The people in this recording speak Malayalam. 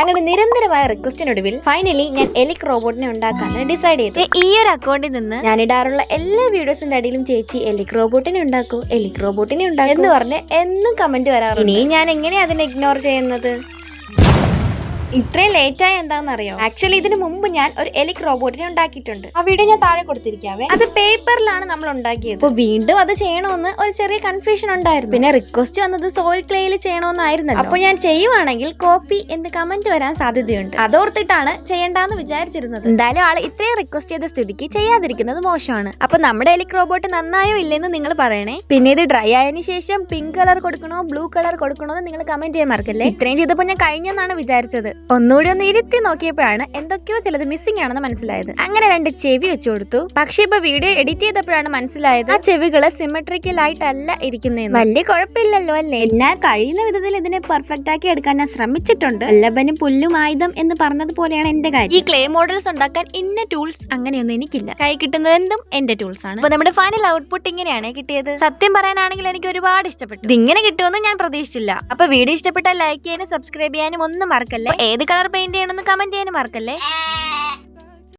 അങ്ങനെ നിരന്തരമായ റിക്വസ്റ്റിനൊടുവിൽ ഫൈനലി ഞാൻ എലിക് റോബോട്ടിനെ ഉണ്ടാക്കാൻ ഡിസൈഡ് ചെയ്തു. ഈ ഒരു അക്കൗണ്ടിൽ നിന്ന് ഞാൻ ഇടാറുള്ള എല്ലാ വീഡിയോസിന്റെ അടിയിലും ചേച്ചി എലിക് റോബോട്ടിനെ ഉണ്ടാക്കൂ എലിക് റോബോട്ടിനെ ഉണ്ടാക്കൂ എന്ന് പറഞ്ഞ് എന്നും കമന്റ് വരാറുണ്ട്. ഇനി ഞാൻ എങ്ങനെയാ അതിനെ ഇഗ്നോർ ചെയ്യുന്നത്? ഇത്രയും ലേറ്റ് ആയ എന്താണെന്നറിയോ? ആക്ച്വലി ഇതിന് മുമ്പ് ഞാൻ ഒരു എലിക് റോബോട്ടിനെ ഉണ്ടാക്കിയിട്ടുണ്ട്. ആ വീഡിയോ ഞാൻ താഴെ കൊടുത്തിരിക്കാവേ. അത് പേപ്പറിലാണ് നമ്മൾ ഉണ്ടാക്കിയത്. അപ്പൊ വീണ്ടും അത് ചെയ്യണമെന്ന് ഒരു ചെറിയ കൺഫ്യൂഷൻ ഉണ്ടായിരുന്നു. പിന്നെ റിക്വസ്റ്റ് വന്നത് സോയിൽ ക്ലേയിൽ ചെയ്യണമെന്നായിരുന്നു അപ്പൊ ഞാൻ ചെയ്യുവാണെങ്കിൽ കോപ്പി എന്ന് കമന്റ് വരാൻ സാധ്യതയുണ്ട്. അതോർത്തിട്ടാണ് ചെയ്യണ്ടെന്ന് വിചാരിച്ചിരുന്നത്. എന്തായാലും ആൾ ഇത്രയും റിക്വസ്റ്റ് ചെയ്ത സ്ഥിതിക്ക് ചെയ്യാതിരിക്കുന്നത് മോശമാണ്. അപ്പൊ നമ്മുടെ എലിക് റോബോട്ട് നന്നായോ ഇല്ലെന്ന് നിങ്ങൾ പറയണേ. പിന്നെ ഇത് ഡ്രൈ ആയതിനു ശേഷം പിങ്ക് കളർ കൊടുക്കണോ ബ്ലൂ കളർ കൊടുക്കണോ എന്ന് നിങ്ങൾ കമന്റ് ചെയ്യാൻ മറക്കല്ലേ? ഇത്രയും ചെയ്തപ്പോൾ ഞാൻ കഴിഞ്ഞെന്നാണ് വിചാരിച്ചത്. ഒന്നുകൂടി ഒന്ന് ഇരുത്തി നോക്കിയപ്പോഴാണ് എന്തൊക്കെയോ ചിലത് മിസ്സിംഗ് ആണെന്ന് മനസ്സിലായത്. അങ്ങനെ രണ്ട് ചെവി വെച്ചു കൊടുത്തു. പക്ഷെ ഇപ്പൊ വീഡിയോ എഡിറ്റ് ചെയ്തപ്പോഴാണ് മനസ്സിലായത് ആ ചെവികൾ സിമെട്രിക്കൽ ആയിട്ടല്ല ഇരിക്കുന്നത് വലിയ കുഴപ്പമില്ലല്ലോ അല്ലേ? എന്നാ കഴിയുന്ന വിധത്തിൽ ഇതിനെ പെർഫെക്റ്റ് ആക്കി എടുക്കാൻ ഞാൻ ശ്രമിച്ചിട്ടുണ്ട്. വല്ലഭന് പുല്ലും ആയുധം എന്ന് പറഞ്ഞതുപോലെയാണ് എന്റെ കാര്യം. ഈ ക്ലേ മോഡൽസ് ഉണ്ടാക്കാൻ ഇന്ന ടൂൾസ് അങ്ങനെയൊന്നും എനിക്കില്ല. കൈ കിട്ടുന്നത് എന്തും എന്റെ ടൂൾസ് ആണ്. അപ്പൊ നമ്മുടെ ഫൈനൽ ഔട്ട്പുട്ട് ഇങ്ങനെയാണ് കിട്ടിയത്. സത്യം പറയാനാണെങ്കിൽ എനിക്ക് ഒരുപാട് ഇഷ്ടപ്പെട്ടു. ഇത് ഇങ്ങനെ കിട്ടുമെന്ന് ഞാൻ പ്രതീക്ഷിച്ചില്ല. അപ്പൊ വീഡിയോ ഇഷ്ടപ്പെട്ടാൽ ലൈക്ക് ചെയ്യാനും സബ്സ്ക്രൈബ് ചെയ്യാനും ഒന്നും മറക്കല്ലേ? ഏത് കളർ പെയിന്റ് ചെയ്യണമെന്ന് കമന്റ് ചെയ്യാനും മറക്കല്ലേ?